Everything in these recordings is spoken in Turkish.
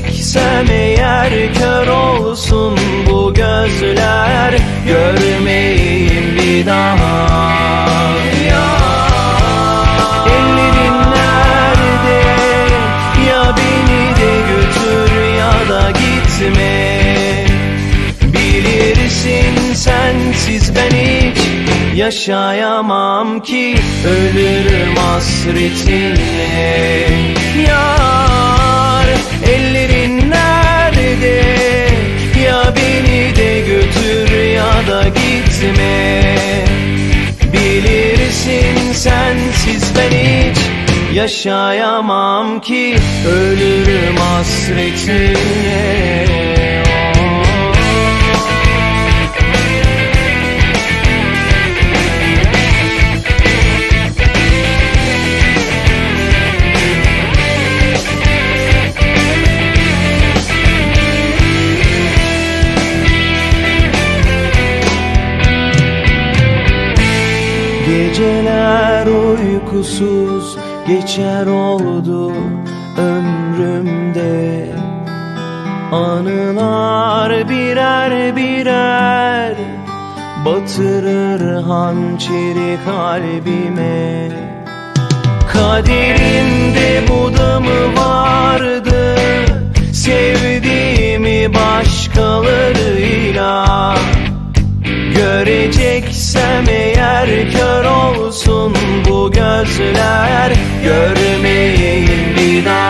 Göreceksem eğer kör olsun bu gözler Görmeyeyim bir daha. Ya nerede? Ya beni de götür ya da gitme. Bilirsin sensiz ben hiç Yaşayamam ki ölürüm hasretinle ben hiç Yaşayamam ki ölürüm hasretinle Geceler uykusuz geçer oldu ömrümde. Anılar birer birer batırır hançeri kalbime. Kaderimde bu Göreceksem eğer kör olsun bu gözler. Görmeyeyim bir daha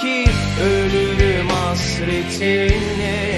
ki ölürüm hasretinle